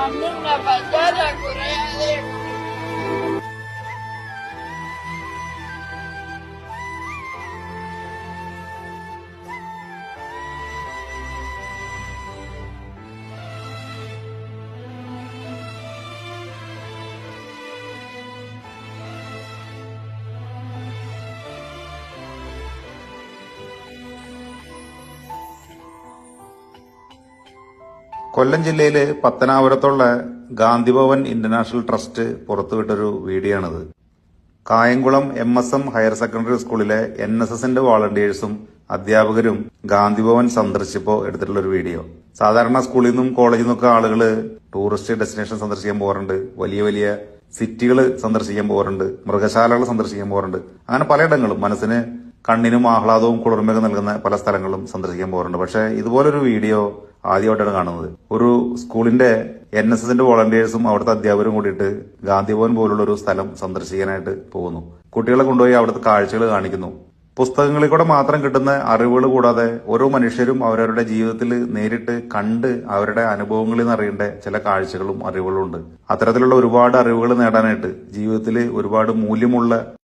ممنون و درک കൊല്ലം ജില്ലയിൽ പത്തനാപുരത്തുള്ള Gandhi Bhavan international trust പുറത്തുവിട്ടൊരു വീഡിയോ ആണിത് Kayamkulam M S M higher secondary സ്കൂളിലെ എൻ എസ് എസിന്റെ വോളണ്ടിയേഴ്സും അധ്യാപകരും ഗാന്ധിഭവൻ സന്ദർശിച്ചപ്പോൾ എടുത്തിട്ടുള്ള ഒരു വീഡിയോ. സാധാരണ സ്കൂളിൽ നിന്നും കോളേജിൽ നിന്നൊക്കെ ആളുകൾ ടൂറിസ്റ്റ് ഡെസ്റ്റിനേഷൻ സന്ദർശിക്കാൻ പോകാറുണ്ട്. വലിയ വലിയ സിറ്റികൾ സന്ദർശിക്കാൻ പോകാറുണ്ട്. മൃഗശാലകൾ സന്ദർശിക്കാൻ പോകാറുണ്ട്. അങ്ങനെ പലയിടങ്ങളും മനസ്സിന് കണ്ണിനും ആഹ്ലാദവും കുളിർമയൊക്കെ നൽകുന്ന പല സ്ഥലങ്ങളും സന്ദർശിക്കാൻ പോകാറുണ്ട്. പക്ഷേ ഇതുപോലൊരു വീഡിയോ ആദ്യമായിട്ടാണ് കാണുന്നത്. ഒരു സ്കൂളിന്റെ എൻ എസ് എസിന്റെ വോളണ്ടിയേഴ്സും അവിടുത്തെ അധ്യാപകരും കൂടിയിട്ട് ഗാന്ധിഭവൻ പോലുള്ള ഒരു സ്ഥലം സന്ദർശിക്കാനായിട്ട് പോകുന്നു. കുട്ടികളെ കൊണ്ടുപോയി അവിടുത്തെ കാഴ്ചകൾ കാണിക്കുന്നു. പുസ്തകങ്ങളിൽ കൂടെ മാത്രം കിട്ടുന്ന അറിവുകൾ കൂടാതെ ഓരോ മനുഷ്യരും അവരവരുടെ ജീവിതത്തിൽ നേരിട്ട് കണ്ട് അവരുടെ അനുഭവങ്ങളിൽ നിന്ന് അറിയേണ്ട ചില കാഴ്ചകളും അറിവുകളും ഉണ്ട് അത്തരത്തിലുള്ള ഒരുപാട് അറിവുകൾ നേടാനായിട്ട് ജീവിതത്തിൽ ഒരുപാട് മൂല്യമുള്ള